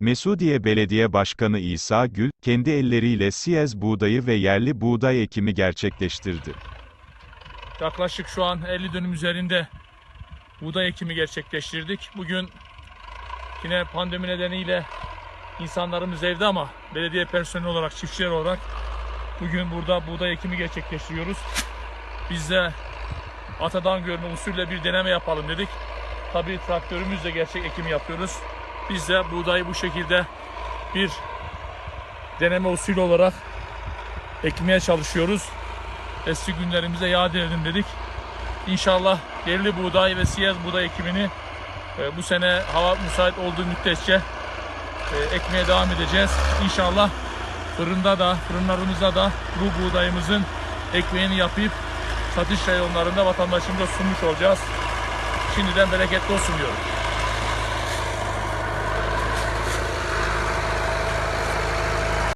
Mesudiye Belediye Başkanı İsa Gül, kendi elleriyle siyez buğdayı ve yerli buğday ekimi gerçekleştirdi. Yaklaşık şu an 50 dönüm üzerinde buğday ekimi gerçekleştirdik. Bugün yine pandemi nedeniyle insanlarımız evde ama belediye personeli olarak, çiftçiler olarak bugün burada buğday ekimi gerçekleştiriyoruz. Biz de atadan görme usulle bir deneme yapalım dedik. Tabii traktörümüzle gerçek ekim yapıyoruz. Biz de buğdayı bu şekilde bir deneme usulü olarak ekmeye çalışıyoruz eski günlerimize yad edelim dedik. İnşallah yerli buğday ve siyaz buğday ekimini e, bu sene hava müsait olduğu müddetçe e, ekmeye devam edeceğiz. İnşallah fırında da fırınlarımızda da bu buğdayımızın ekmeğini yapıp satış reyonlarında vatandaşımıza sunmuş olacağız. Şimdiden bereketli olsun diyorum.